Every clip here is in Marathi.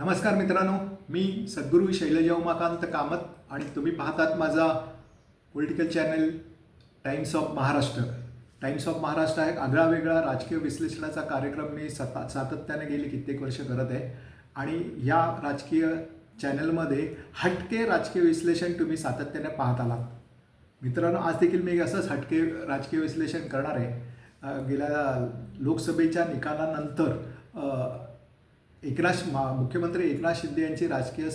नमस्कार मित्रांनो मी सद्गुरू शैलजा उमाकांत कामत आणि तुम्ही पाहतात माझा political channel Times of Maharashtra Times of Maharashtra हा एक आगळा वेगळा राजकीय विश्लेषणाचा कार्यक्रम मी सता सातत्याने गेली कित्येक वर्ष करत आहे. आणि या राजकीय चॅनलमध्ये हटके राजकीय विश्लेषण तुम्ही सातत्याने पाहत आलात. मित्रांनो आज देखील मी असंच हटके राजकीय विश्लेषण करणार आहे. गेल्या लोकसभेच्या निकालानंतर एकनाथ मा- मुख्यमंत्री एकनाथ शिंदे यांची राजकीय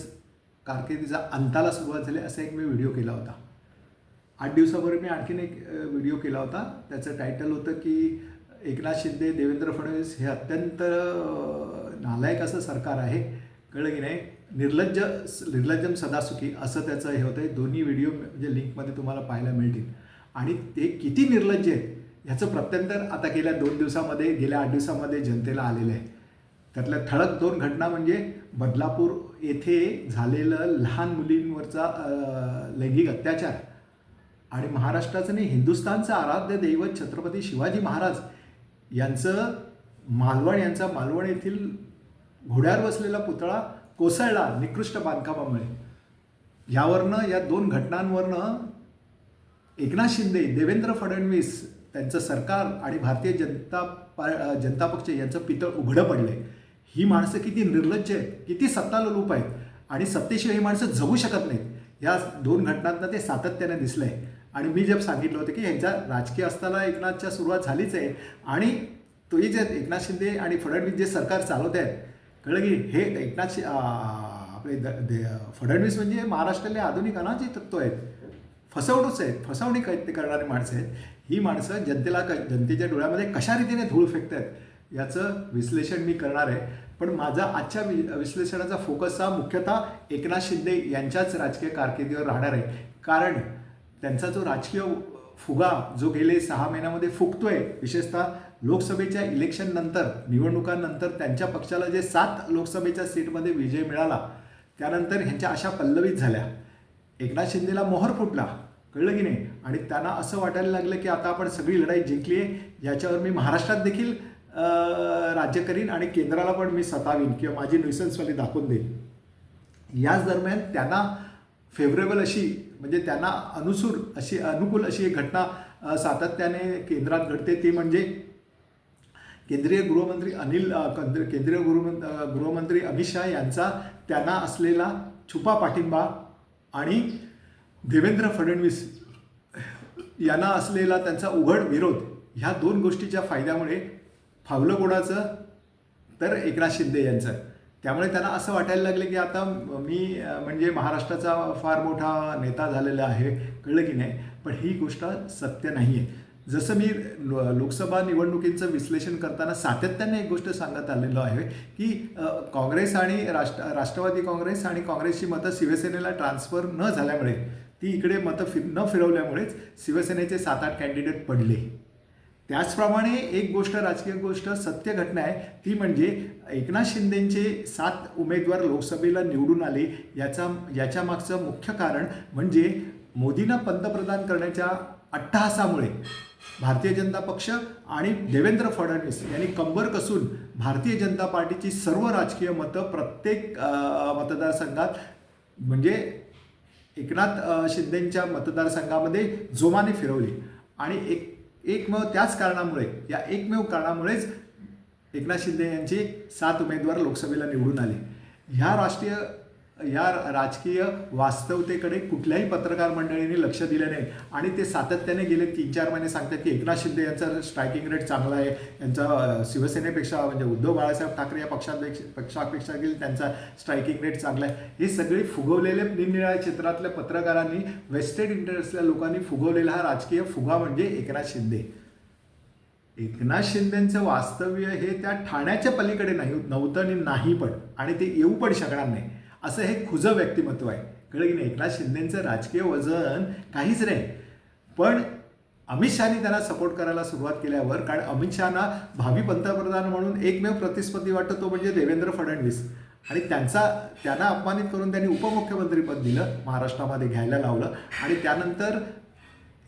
कारकिर्दीचा अंताला सुरुवात झाली असा एक मी व्हिडिओ केला होता. आठ दिवसापूर्वी मी आणखीन एक व्हिडिओ केला होता. त्याचं टायटल होतं की एकनाथ शिंदे देवेंद्र फडणवीस हे अत्यंत नालायक असं सरकार आहे. कळलं की नाही? निर्लज्ज निर्लज्जम सदासुखी असं त्याचं हे होतं दोन्ही व्हिडिओ म्हणजे लिंकमध्ये तुम्हाला पाहायला मिळतील. आणि ते किती निर्लज्ज आहेत ह्याचं प्रत्यंतर आता गेल्या दोन दिवसामध्ये गेल्या आठ दिवसामध्ये जनतेला आलेलं आहे. त्यातल्या ठळक दोन घटना म्हणजे बदलापूर येथे झालेलं लहान मुलींवरचा लैंगिक अत्याचार आणि महाराष्ट्राचं नाही हिंदुस्थानचं आराध्य दैवत छत्रपती शिवाजी महाराज यांचं मालवण यांचा मालवण येथील घोड्यावर बसलेला पुतळा कोसळला निकृष्ट बांधकामामुळे. यावरनं या दोन घटनांवरनं एकनाथ शिंदे देवेंद्र फडणवीस त्यांचं सरकार आणि भारतीय जनता पा जनता पक्ष यांचं पितळ उघडं पडलंय. ही माणसं किती निर्लज्ज आहेत किती सत्तालोलूप आहेत आणि सत्तेशिवाय ही माणसं जगू शकत नाहीत. या दोन घटनांना ते सातत्याने दिसलंय. आणि मी जब सांगितलं होतं की ह्यांच्या राजकीय असताना एकनाथच्या सुरुवात झालीच आहे. आणि तोही जे एकनाथ शिंदे आणि फडणवीस जे सरकार चालवत आहेत कळलं की हे एकनाथ आपले द- दे- फडणवीस म्हणजे महाराष्ट्रातले आधुनिक अनाजी तत्व आहेत. फसवणूच आहेत फसवणूक आहेत करणारी माणसं आहेत. ही माणसं जनतेला क जनतेच्या डोळ्यामध्ये कशा रीतीने धूळ फेकत आहेत याचं विश्लेषण मी करणार आहे. पण माझा आजच्या वि विश्लेषणाचा फोकस हा मुख्यतः एकनाथ शिंदे यांच्याच राजकीय कारकिर्दीवर राहणार आहे. कारण त्यांचा जो राजकीय फुगा जो गेले सहा महिन्यामध्ये फुगतोय विशेषतः लोकसभेच्या इलेक्शन नंतर निवडणुकांनंतर त्यांच्या पक्षाला जे सात लोकसभेच्या सीटमध्ये विजय मिळाला त्यानंतर ह्यांच्या अशा पल्लवीत झाल्या. एकनाथ शिंदेला मोहर फुटला कळलं की नाही? आणि त्यांना असं वाटायला लागलं की आता आपण सगळी लढाई जिंकली आहे याच्यावर मी महाराष्ट्रात देखील राज्य करीन आणि केंद्राला पण मी सतावीन किंवा माझी न्युसन्सवाली दाखवून देईन. याच दरम्यान त्यांना फेवरेबल अशी म्हणजे त्यांना अनुसूर अशी अनुकूल अशी एक घटना सातत्याने केंद्रात घडते ती म्हणजे केंद्रीय गृहमंत्री अनिल केंद्रीय गृहमं गृहमंत्री अमित शहा यांचा त्यांना असलेला छुपा पाठिंबा आणि देवेंद्र फडणवीस यांना असलेला त्यांचा उघड विरोध ह्या दोन गोष्टीच्या फायद्यामुळे फावलं कोणाचं? तर एकनाथ शिंदे यांचं. त्यामुळे त्यांना असं वाटायला लागलं की आता मी म्हणजे महाराष्ट्राचा फार मोठा नेता झालेला आहे कळलं की नाही पण ही गोष्ट सत्य नाही आहे जसं मी लोकसभा निवडणुकीचं विश्लेषण करताना सातत्याने एक गोष्ट सांगत आलेलो आहे की काँग्रेस आणि राष्ट्र राष्ट्रवादी काँग्रेस आणि काँग्रेसची मतं शिवसेनेला ट्रान्सफर न झाल्यामुळे ती इकडे मतं फिर न फिरवल्यामुळेच शिवसेनेचे सात आठ कॅन्डिडेट पडले. त्याचप्रमाणे एक गोष्ट राजकीय गोष्ट सत्य घटना आहे. ती म्हणजे एकनाथ शिंदेंचे सात उमेदवार लोकसभेला निवडून आले याचा याच्या मागचं मुख्य कारण म्हणजे मोदींना पंतप्रधान करण्याच्या अट्टहासामुळे भारतीय जनता पक्ष आणि देवेंद्र फडणवीस यांनी कंबर कसून भारतीय जनता पार्टीची सर्व राजकीय मतं प्रत्येक मतदारसंघात म्हणजे एकनाथ शिंदेंच्या मतदारसंघामध्ये जोमाने फिरवली. आणि एक एकमेव त्याच कारणामुळे या एकमेव कारणामुळेच एकनाथ शिंदे यांचे सात उमेदवार लोकसभेला निवडून आले. ह्या राष्ट्रीय या राजकीय वास्तवतेकडे कुठल्याही पत्रकार मंडळीने लक्ष दिलं नाही. आणि ते सातत्याने गेले तीन चार महिने सांगतात की एकनाथ शिंदे यांचा स्ट्रायकिंग रेट चांगला आहे. यांचा शिवसेनेपेक्षा म्हणजे उद्धव बाळासाहेब ठाकरे या पक्षापेक्षा पक्षापेक्षा देखील त्यांचा स्ट्रायकिंग रेट चांगला आहे. हे सगळे फुगवलेले निरनिराळ्या क्षेत्रातल्या पत्रकारांनी वेस्टेड इंटरेस्टल्या लोकांनी फुगवलेला हा राजकीय फुगा म्हणजे एकनाथ शिंदे. एकनाथ शिंदेचं वास्तव्य हे त्या ठाण्याच्या पलीकडे नाही नव्हतं आणि नाही पण. आणि ते येऊ पण शकणार नाही. असं हे खुजं व्यक्तिमत्व आहे. कळलं की नाही? एकनाथ शिंदेचं राजकीय वजन काहीच नाही. पण अमित शहानी त्यांना सपोर्ट करायला सुरुवात केल्यावर कारण अमित शहाना भावी पंतप्रधान म्हणून एकमेव प्रतिस्पर्धी वाटतो तो म्हणजे देवेंद्र फडणवीस. आणि त्यांचा त्यांना अपमानित करून त्यांनी उपमुख्यमंत्रीपद दिलं महाराष्ट्रामध्ये घ्यायला लावलं. आणि त्यानंतर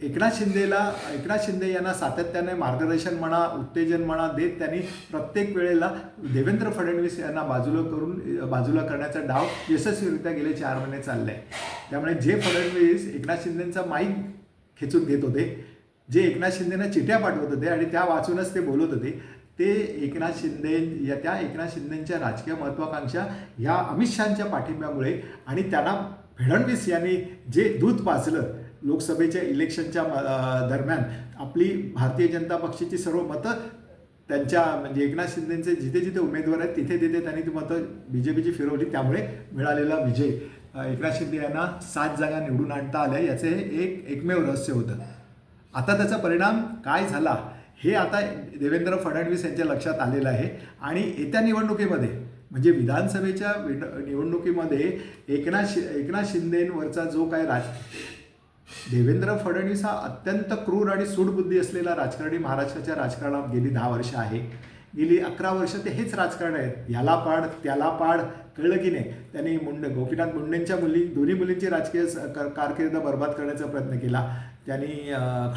एकनाथ शिंदेला एकनाथ शिंदे यांना सातत्याने मार्गदर्शन म्हणा उत्तेजन म्हणा देत त्यांनी प्रत्येक वेळेला देवेंद्र फडणवीस यांना बाजूला करून बाजूला करण्याचा डाव यशस्वीरित्या गेले चार महिने चालले आहे त्यामुळे जे फडणवीस एकनाथ शिंदेंचा माईक खेचून घेत होते जे एकनाथ शिंदेनं चिठ्या पाठवत होते आणि त्या वाचूनच ते बोलत होते ते एकनाथ शिंदे या त्या एकनाथ शिंदेंच्या राजकीय महत्त्वाकांक्षा ह्या अमित शहाच्या पाठिंब्यामुळे आणि त्यांना फडणवीस यांनी जे दूध पाजलं लोकसभेच्या इलेक्शनच्या दरम्यान आपली भारतीय जनता पक्षाची सर्व मतं त्यांच्या म्हणजे एकनाथ शिंदेचे जिथे जिथे उमेदवार आहेत तिथे तिथे त्यांनी ती मतं बी जे पीची फिरवली. त्यामुळे मिळालेला विजय. एकनाथ शिंदे यांना सात जागा निवडून आणता आल्या. याचे हे एक एकमेव रहस्य होतं. आता त्याचा परिणाम काय झाला हे आता देवेंद्र फडणवीस यांच्या लक्षात आलेलं आहे. आणि येत्या निवडणुकीमध्ये म्हणजे विधानसभेच्या विड- निवडणुकीमध्ये एकनाथ शि एकनाथ शिंदेंवरचा जो काय राज देवेंद्र फडणवीस हा अत्यंत क्रूर आणि सूडबुद्धी असलेला राजकारणी महाराष्ट्राच्या राजकारणात गेली दहा वर्ष आहे. गेली अकरा वर्ष ते हेच राजकारण आहेत. याला पाड त्याला पाड कळलं की नाही? त्यांनी मुंडे गोपीनाथ मुंडेंच्या मुली दोन्ही मुलींची राजकीय कर कारकीर्द बर्बाद करण्याचा प्रयत्न केला. त्यांनी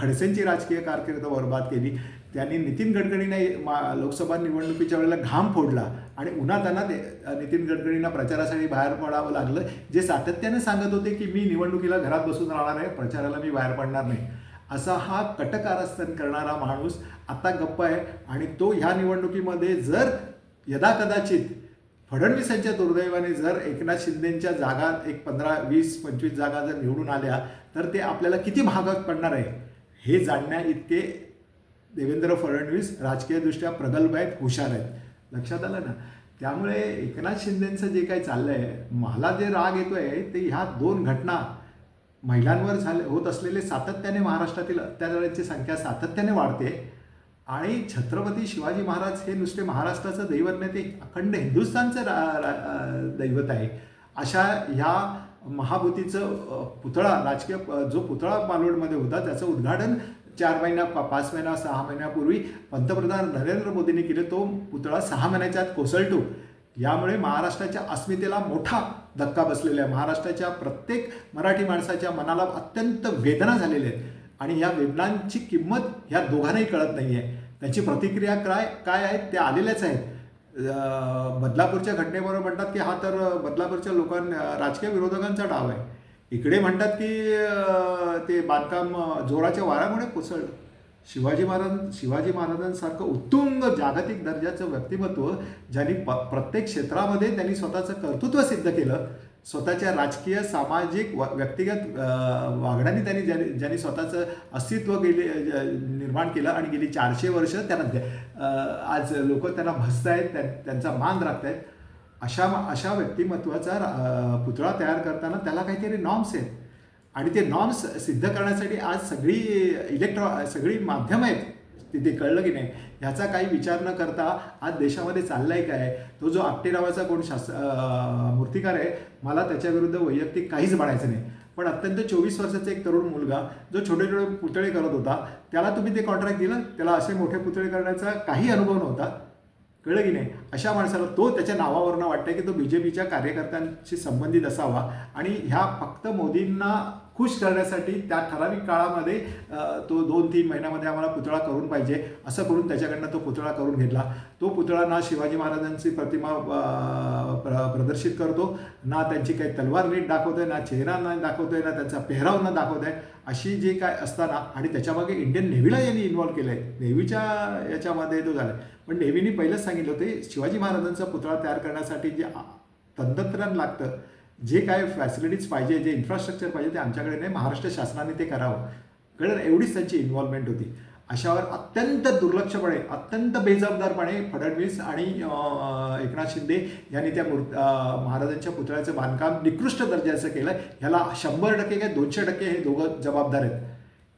खडसेंची राजकीय कारकीर्द बर्बाद केली. त्यांनी नितीन गडकरींना मा लोकसभा निवडणुकीच्या वेळेला घाम फोडला आणि उन्हा त्यांना ते नितीन गडकरींना प्रचारासाठी बाहेर पडावं लागलं जे सातत्याने सांगत होते की मी निवडणुकीला घरात बसून राहणार आहे प्रचाराला मी बाहेर पडणार नाही. असा हा कटकारस्थान करणारा माणूस आता गप्प आहे. आणि तो ह्या निवडणुकीमध्ये जर यदाकदाचित फडणवीस यांच्या दुर्दैवाने जर एकनाथ शिंदेच्या जागा एक पंधरा वीस पंचवीस जागा जर निवडून आल्या तर ते आपल्याला किती भागात पडणार आहे? हे जाणण्या इतके देवेंद्र फडणवीस राजकीयदृष्ट्या प्रगल्भ आहेत हुशार आहेत. लक्षात आलं ना? त्यामुळे एकनाथ शिंदेंचं जे काही चाललं आहे मला जे राग येतो आहे ते ह्या दोन घटना महिलांवर झाले होत असलेले सातत्याने महाराष्ट्रातील अत्याचारांची संख्या सातत्याने वाढते आणि छत्रपती शिवाजी महाराज हे नुसते महाराष्ट्राचं दैवत नाही ते अखंड हिंदुस्थानचं रा- रा- दैवत आहे. अशा ह्या महाभूतीचं पुतळा राजकीय जो पुतळा मालवडमध्ये होता त्याचं उद्घाटन चार महिन्या पा- पाच महिना सहा महिन्यापूर्वी पंतप्रधान नरेंद्र मोदींनी केले तो पुतळा सहा महिन्याच्या आत कोसळतो. यामुळे महाराष्ट्राच्या अस्मितेला मोठा धक्का बसलेला आहे महाराष्ट्राच्या प्रत्येक मराठी माणसाच्या मनाला अत्यंत वेदना झालेल्या आहेत. आणि या वेदनांची किंमत ह्या दोघांनाही कळत नाही आहे त्यांची प्रतिक्रिया काय काय आहेत त्या आलेल्याच आहेत. बदलापूरच्या घटनेबरोबर म्हणतात की हा तर बदलापूरच्या लोकांना राजकीय विरोधकांचा डाव आहे. इकडे म्हणतात की ते बांधकाम जोराच्या वाऱ्यामुळे कोसळलं. शिवाजी महाराज शिवाजी महाराजांसारखं उत्तुंग जागतिक दर्जाचं व्यक्तिमत्व ज्यांनी प प्रत्येक क्षेत्रामध्ये त्यांनी स्वतःचं कर्तृत्व सिद्ध केलं स्वतःच्या राजकीय सामाजिक व व्यक्तिगत वागण्याने त्यांनी ज्यांनी ज्यांनी स्वतःचं अस्तित्व गेले निर्माण केलं आणि गेली चारशे वर्ष त्यांना आज लोक त्यांना भसत आहेत त्यांचा मान राखत आहेत अशा अशा व्यक्तिमत्वाचा पुतळा तयार करताना त्याला काहीतरी नॉर्म्स आहेत. आणि ते नॉर्म्स सिद्ध करण्यासाठी आज सगळी इलेक्ट्रॉ सगळी माध्यमं आहेत. तिथे कळलं की नाही? ह्याचा काही विचार न करता आज देशामध्ये चाललाय काय? तो जो आपटेरावाचा कोण शास्त्र मूर्तिकार आहे मला त्याच्याविरुद्ध वैयक्तिक काहीच म्हणायचं नाही. पण अत्यंत चोवीस वर्षाचा एक तरुण मुलगा जो छोटे छोटे पुतळे करत होता त्याला तुम्ही ते कॉन्ट्रॅक्ट दिलं त्याला असे मोठे पुतळे करण्याचा काही अनुभव नव्हता. कळलं की नाही? अशा माणसाला तो त्याच्या नावावरनं वाटतं की तो बी जे पीच्या कार्यकर्त्यांशी संबंधित असावा. आणि ह्या फक्त मोदींना खुश करण्यासाठी त्या ठराविक काळामध्ये तो दोन तीन महिन्यामध्ये आम्हाला पुतळा करून पाहिजे असं करून त्याच्याकडनं तो पुतळा करून घेतला. तो पुतळा ना शिवाजी महाराजांची प्रतिमा प्र प्रदर्शित करतो ना त्यांची काही तलवार नीट दाखवतोय ना चेहरा ना दाखवतोय ना त्यांचा पेहराव न दाखवतोय अशी जे काय असताना आणि त्याच्यामागे इंडियन नेव्हीला यांनी इन्व्हॉल्व केलं आहे नेव्हीच्या याच्यामध्ये तो झाला पण नेव्हीनी पहिलंच सांगितलं होते शिवाजी महाराजांचा पुतळा तयार करण्यासाठी जे तंत्रज्ञान लागतं जे काय फॅसिलिटीज पाहिजे जे इन्फ्रास्ट्रक्चर पाहिजे ते आमच्याकडे नाही. महाराष्ट्र शासनाने ते करावं. कारण एवढीच त्यांची इन्व्हॉल्वमेंट होती. अशावर अत्यंत दुर्लक्षपणे अत्यंत बेजबाबदारपणे फडणवीस आणि एकनाथ शिंदे यांनी त्या मूर् महाराजांच्या पुतळ्याचं बांधकाम निकृष्ट दर्जाचं केलं. ह्याला शंभर टक्के काय दोनशे टक्के हे दोघं जबाबदार आहेत.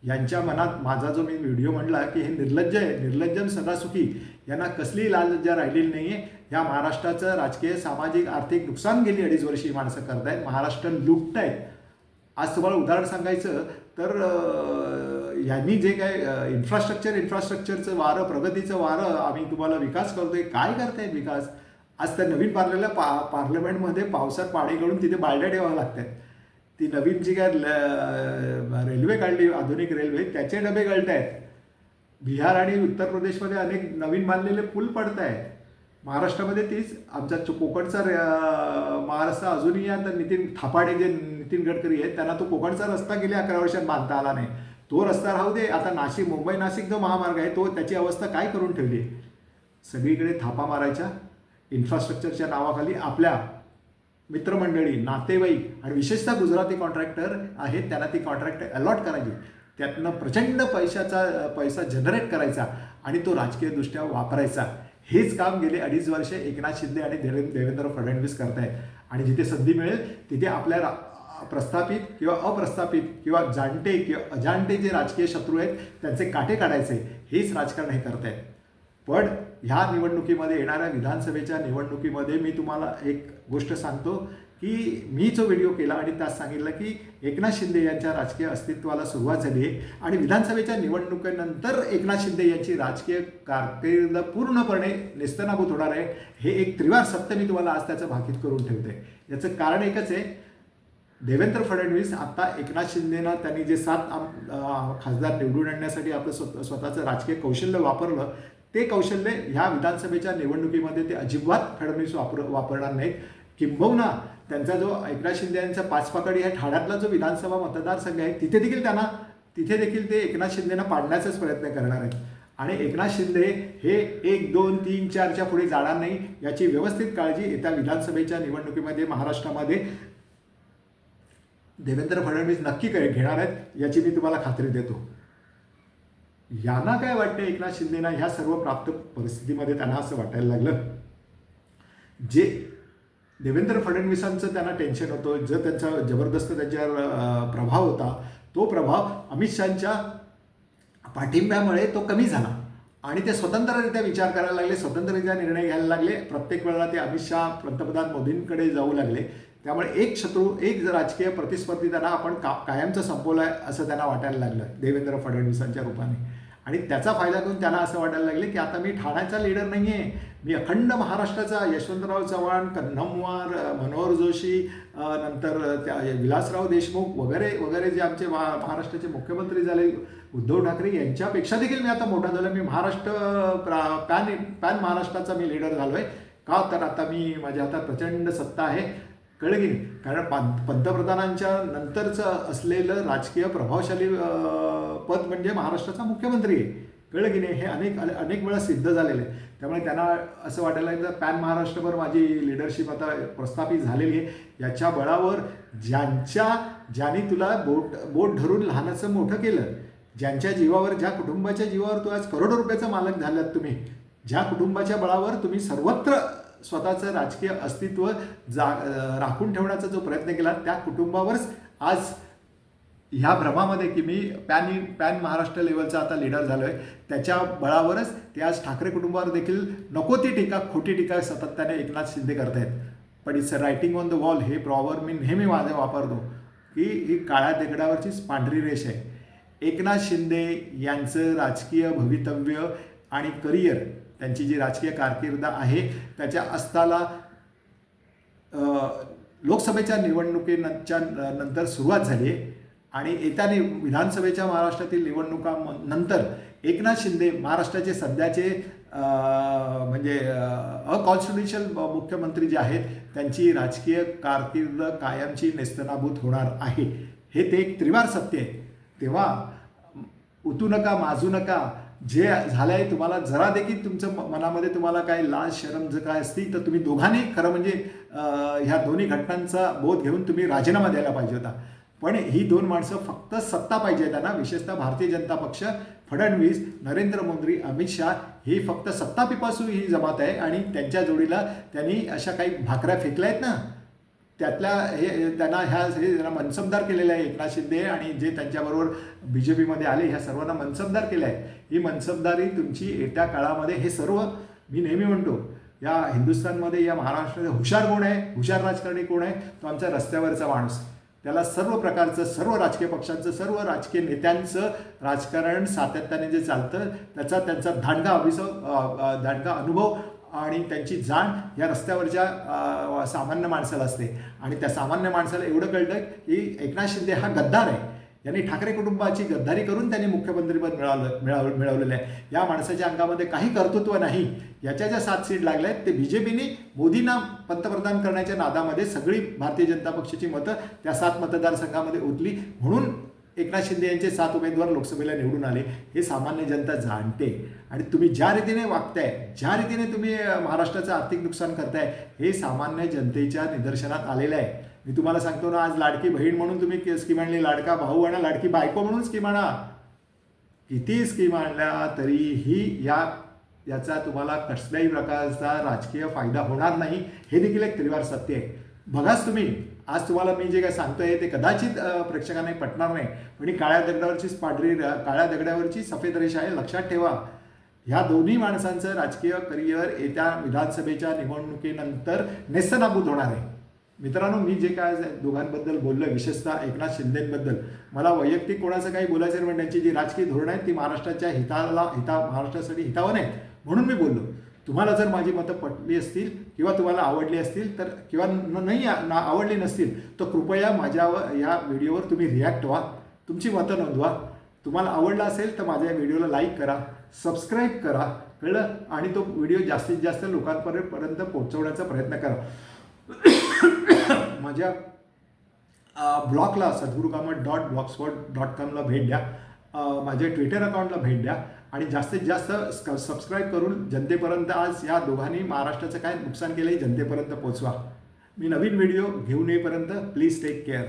यांच्या मनात माझा जो मी व्हिडिओ म्हणला की हे निर्लज्ज आहे. निर्लज्जन सदासुखी. यांना कसली लालज्जा राहिलेली नाही आहे ह्या महाराष्ट्राचं राजकीय सामाजिक आर्थिक नुकसान गेली अडीच वर्षी ही माणसं आहेत महाराष्ट्र लुटतायत. आज तुम्हाला उदाहरण सांगायचं तर ह्यांनी यांनी जे काय इन्फ्रास्ट्रक्चर इन्फ्रास्ट्रक्चरचं वारं प्रगतीचं वारं आम्ही तुम्हाला विकास करतोय. काय करतायत विकास? आज त्या नवीन पार्लेला पा पार्लमेंटमध्ये पावसात पाणी गळून तिथे बालड्या ठेवाव्या लागतात. ती नवीन जी काय ल- रेल्वे काढली आधुनिक रेल्वे त्याचे डबे गळत आहेत बिहार आणि उत्तर प्रदेशमध्ये अनेक नवीन बांधलेले पूल पडत आहेत महाराष्ट्रामध्ये तीच आमचा जो कोकणचा महाराष्ट्र अजूनही आता नितीन थापाडे जे नितीन गडकरी आहेत त्यांना तो कोकणचा रस्ता गेल्या अकरा वर्षात बांधता आला नाही. तो रस्ता राहू दे आता नाशिक मुंबई नाशिक जो महामार्ग आहे तो त्याची अवस्था काय करून ठेवली आहे? सगळीकडे थापा मारायच्या इन्फ्रास्ट्रक्चरच्या नावाखाली आपल्या मित्रमंडळी नातेवाईक आणि विशेषतः गुजराती कॉन्ट्रॅक्टर आहेत त्यांना ती कॉन्ट्रॅक्ट अलॉट करायची. त्यातनं प्रचंड पैशाचा पैसा जनरेट करायचा आणि तो राजकीयदृष्ट्या वापरायचा. हेच काम गेले अडीच वर्षे एकनाथ शिंदे आणि देवेंद्र फडणवीस करतायत. आणि जिथे संधी मिळेल तिथे आपल्या प्रस्थापित किंवा अप्रस्थापित किंवा जाणते किंवा अजाणते जे राजकीय शत्रू आहेत त्यांचे काटे काढायचे. हेच राजकारण हे आहेत पण ह्या निवडणुकीमध्ये येणाऱ्या विधानसभेच्या निवडणुकीमध्ये मी तुम्हाला एक गोष्ट सांगतो. की मी जो व्हिडिओ केला आणि त्यात सांगितलं की एकनाथ शिंदे यांच्या राजकीय अस्तित्वाला सुरुवात झाली आहे आणि विधानसभेच्या निवडणुकीनंतर एकनाथ शिंदे यांची राजकीय कारकीर्द पूर्णपणे नेस्तनाभूत होणार आहे. हे एक त्रिवार सत्य मी तुम्हाला आज त्याचं भाकीत करून ठेवते. याचं कारण एकच आहे देवेंद्र फडणवीस आता एकनाथ शिंदेना त्यांनी जे सात आम- खासदार निवडून आणण्यासाठी आपलं स्वत स्वतःचं राजकीय कौशल्य वापरलं ते कौशल्य ह्या विधानसभेच्या निवडणुकीमध्ये ते अजिबात फडणवीस वापर वापरणार नाहीत. किंबहुना त्यांचा जो एकनाथ शिंदे यांचा पाचपाकडी ह्या ठाण्यातला जो विधानसभा मतदारसंघ आहे तिथे देखील त्यांना तिथे देखील ते एकनाथ शिंदेना पाडण्याचाच प्रयत्न करणार आहेत. आणि एकनाथ शिंदे हे एक दोन तीन चारच्या पुढे जाणार नाही याची व्यवस्थित काळजी येत्या विधानसभेच्या निवडणुकीमध्ये महाराष्ट्रामध्ये देवेंद्र फडणवीस नक्की घेणार आहेत याची मी तुम्हाला खात्री देतो. यांना काय वाटतं एकनाथ शिंदेना ह्या सर्व प्राप्त परिस्थितीमध्ये त्यांना असं वाटायला लागलं? जे देवेंद्र फडणवीसांचं त्यांना टेन्शन होतं. जर त्यांचा जबरदस्त त्यांच्यावर प्रभाव होता तो प्रभाव अमित शहाच्या पाठिंब्यामुळे तो कमी झाला. आणि ते स्वतंत्ररित्या विचार करायला लागले स्वतंत्ररित्या निर्णय घ्यायला लागले. प्रत्येक वेळेला ते अमित शहा पंतप्रधान मोदींकडे जाऊ लागले. त्यामुळे एक शत्रू एक राजकीय प्रतिस्पर्धी त्यांना आपण का कायमचं संपवलं आहे असं त्यांना वाटायला लागलं देवेंद्र फडणवीसांच्या रूपाने. आणि त्याचा फायदा घेऊन त्यांना असं वाटायला लागले की आता मी ठाण्याचा लीडर नाही आहे मी अखंड महाराष्ट्राचा यशवंतराव चव्हाण कन्नमवार मनोहर जोशी नंतर त्या विलासराव देशमुख वगैरे वगैरे जे आमचे महा महाराष्ट्राचे मुख्यमंत्री झाले उद्धव ठाकरे यांच्यापेक्षा देखील मी आता मोठा झालो मी महाराष्ट्र प्रा- पॅन पॅन महाराष्ट्राचा मी लीडर झालो आहे का तर आता मी माझ्या हातात प्रचंड सत्ता आहे. कळलं की नाही? कारण पां पंतप्रधानांच्या नंतरचं असलेलं राजकीय प्रभावशाली पद म्हणजे महाराष्ट्राचा मुख्यमंत्री आहे. कळलं की नाही? हे अनेक अने- अनेक वेळा सिद्ध झालेलं आहे. त्यामुळे त्यांना असं वाटायला लागलं पॅन महाराष्ट्रभर माझी लिडरशिप आता प्रस्थापित झालेली आहे. याच्या बळावर ज्यांच्या ज्यांनी तुला बोट बोट धरून लहानाचं मोठं केलं ज्यांच्या जीवावर ज्या कुटुंबाच्या जीवावर तू आज करोडो रुपयाचा मालक झालात तुम्ही ज्या कुटुंबाच्या बळावर तुम्ही सर्वत्र स्वतःचं राजकीय अस्तित्व जा राखून ठेवण्याचा जो प्रयत्न केला त्या कुटुंबावरच आज ह्या भ्रमामध्ये की मी पॅन पॅन महाराष्ट्र लेवलचा आता लीडर झालो आहे त्याच्या बळावरच ते आज ठाकरे कुटुंबावर देखील नको ती टीका खोटी टीका सातत्याने एकनाथ शिंदे करतायत. पण it's writing on the wall हे प्रॉवर मी नेहमी माझे वापरतो की ही काळ्या दगडावरचीच पांढरी रेष आहे. एकनाथ शिंदे यांचं राजकीय भवितव्य आणि करिअर त्यांची जी राजकीय कारकिर्द आहे त्याच्या अस्ताला लोकसभेच्या निवडणुकीच्या नंतर सुरुवात झाली आहे. आणि येत्या नि विधानसभेच्या महाराष्ट्रातील निवडणुका नंतर एकनाथ शिंदे महाराष्ट्राचे सध्याचे अ, म्हणजे अकॉन्स्टिट्युशनल मुख्यमंत्री जे आहेत त्यांची राजकीय कारकीर्द कायमची नेस्तनाभूत होणार आहे. हे ते एक त्रिवार सत्य आहे. तेव्हा उतू नका माजू नका जे झालं आहे तुम्हाला जरा देखील तुमचं म- मनामध्ये तुम्हाला काय लाज शरम जर काय असतील तर तुम्ही दोघांनी खरं म्हणजे ह्या दोन्ही घटनांचा बोध घेऊन तुम्ही राजीनामा द्यायला पाहिजे होता. पण ही दोन माणसं फक्त सत्ता पाहिजे त्यांना विशेषतः भारतीय जनता पक्ष फडणवीस नरेंद्र मोदी अमित शाह ही फक्त सत्ता पिपासू ही जमात आहे. आणि त्यांच्या जोडीला त्यांनी अशा काही भाकऱ्या फेकल्या आहेत ना? त्यातल्या हे त्यांना ह्या हे त्यांना मनसबदार केलेलं आहे एकनाथ शिंदे आणि जे त्यांच्याबरोबर बी जे पीमध्ये आले ह्या सर्वांना मनसबदार केलं आहे. ही मनसबदारी तुमची येत्या काळामध्ये हे सर्व मी नेहमी म्हणतो या हिंदुस्थानमध्ये या महाराष्ट्रामध्ये हुशार कोण आहे? हुशार राजकारणी कोण आहे? तो आमच्या रस्त्यावरचा माणूस त्याला सर्व प्रकारचं सर्व राजकीय पक्षांचं सर्व राजकीय नेत्यांचं राजकारण सातत्याने जे चालतं त्याचा त्यांचा धांडगा अभिसव धांडगा अनुभव आणि त्यांची जाण या रस्त्यावरच्या सामान्य माणसाला असते. आणि त्या सामान्य माणसाला एवढं कळतं की एकनाथ शिंदे हा गद्दार आहे. यांनी ठाकरे कुटुंबाची गद्दारी करून त्यांनी मुख्यमंत्रीपद मिळालं मिळव मिळवलेलं आहे. या माणसाच्या अंगामध्ये काही कर्तृत्व नाही. याच्या ज्या सात सीट लागल्या आहेत ते बी जे पीने मोदींना पंतप्रधान करण्याच्या नादामध्ये सगळी भारतीय जनता पक्षाची मतं त्या सात मतदारसंघामध्ये उतली म्हणून एकनाथ शिंदे यांचे सात उमेदवार लोकसभेला निवडून आले. हे सामान्य जनता जाणते. आणि तुम्ही ज्या रीतीने वागताय ज्या रीतीने तुम्ही महाराष्ट्राचं आर्थिक नुकसान करताय हे सामान्य जनतेच्या निदर्शनात आलेलं आहे. मी तुम्हाला सांगतो ना आज लाडकी बहीण म्हणून तुम्ही स्कीम आणली लाडका भाऊ आणा लाडकी बायको म्हणून स्कीम आणा. किती स्कीम आणल्या तरीही या याचा तुम्हाला कसल्याही प्रकारचा राजकीय फायदा होणार नाही. हे देखील एक त्रिवार सत्य आहे. बघाच तुम्ही. आज तुम्हाला मी जे काय सांगतोय ते कदाचित प्रेक्षकांना पटणार नाही पण ही काळ्या दगडावरचीच पांढरी काळ्या दगडावरची सफेद रेषा आहे लक्षात ठेवा. ह्या दोन्ही माणसांचं राजकीय करिअर येत्या विधानसभेच्या निवडणुकीनंतर नेस्तनाबूत होणार आहे. मित्रांनो मी जे काय दोघांबद्दल बोललो विशेषतः एकनाथ शिंदेबद्दल मला वैयक्तिक कोणाचं काही बोलायचं पण त्यांची जी राजकीय धोरणं आहेत ती महाराष्ट्राच्या हिताला हिता महाराष्ट्रासाठी हितावन आहेत म्हणून मी बोललो. तुम्हाला जर माझी मतं पटली असतील किंवा तुम्हाला आवडली असतील तर किंवा न- नाही ना आवडली नसतील तर कृपया माझ्यावर या व्हिडिओवर तुम्ही रिॲक्ट व्हा. तुमची मतं नोंदवा. तुम्हाला आवडला असेल तर माझ्या व्हिडिओला लाईक करा सबस्क्राईब करा कळलं? आणि तो व्हिडिओ जास्तीत जास्त लोकांपर्यंत पोहोचवण्याचा प्रयत्न करा. माझ्या ब्लॉगला Sadguru Kamat dot blogspot dot कॉमला भेट द्या. माझ्या ट्विटर अकाउंटला भेट द्या. आणि जास्तीत जास्त सबस्क्राईब करून जनतेपर्यंत आज या दोघांनी महाराष्ट्राचं काय नुकसान केलं आहे जनतेपर्यंत पोचवा. मी नवीन व्हिडिओ घेऊन येईपर्यंत प्लीज टेक केअर